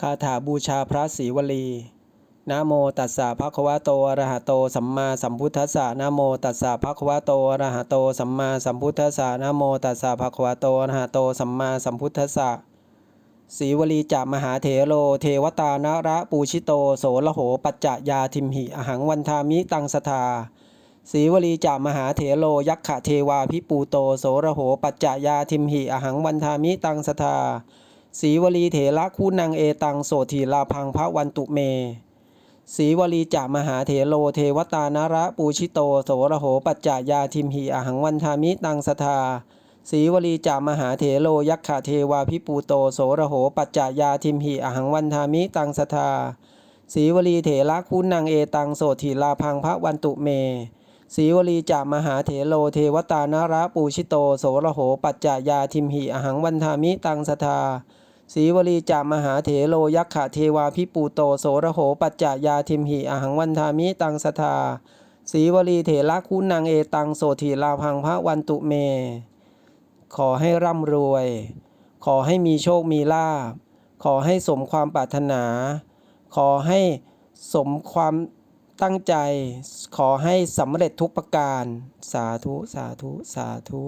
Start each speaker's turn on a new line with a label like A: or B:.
A: คาถาบูชาพระศรีวลี นะโมตัสสะภะคะวะโตอะระหะโตสัมมาสัมพุทธัสสะนะโมตัสสะภะคะวะโตอะระหะโตสัมมาสัมพุทธัสสะนะโมตัสสะภะคะวะโตอะระหะโตสัมมาสัมพุทธัสสะศรีวลีจามหาเถโรเทวตานะระปูชิโตโสระโหปัจจยาทิมหิอหังวันทามิตังสทาศรีวลีจามหาเถโรยักขะเทวาพิปูโตโสระโหปัจจยาทิมหิอหังวันทามิตังสทา รีวลีเถระคู่นางเอตังโสถีลาพังพระวันตุเมศรีวลีจามหาเถโลเทวตานาระปูชิโตโสระโหปัจจายาทิมหีอหังวันทามิตังสทาศรีวลีจามหาเถโลยักขะเทวาพิปูโตโสระโหปัจจายาทิมหีอหังวันทามิตังสทาศรีวลีเถระคู่นางเอตังโสถีลาพังพระวันตุเมศรีวลีจามหาเถโลเทวตานาระปูชิโตโสระโหปัจจายาทิมหีอหังวันทามิตังสทา ศรีวลีจามหาเถโลยักขะเทวาพิปูโตโสระโหปัจจายาทิมหิอหังวันทามิตังสทาศรีวลีเถระคุณนางเอตังโสถีลาพังพระวันตุเม ขอให้ร่ำรวย ขอให้มีโชคมีลาภขอให้สมความปรารถนา ขอให้สมความตั้งใจ ขอให้สำเร็จทุกประการ สาธุ สาธุ สาธุ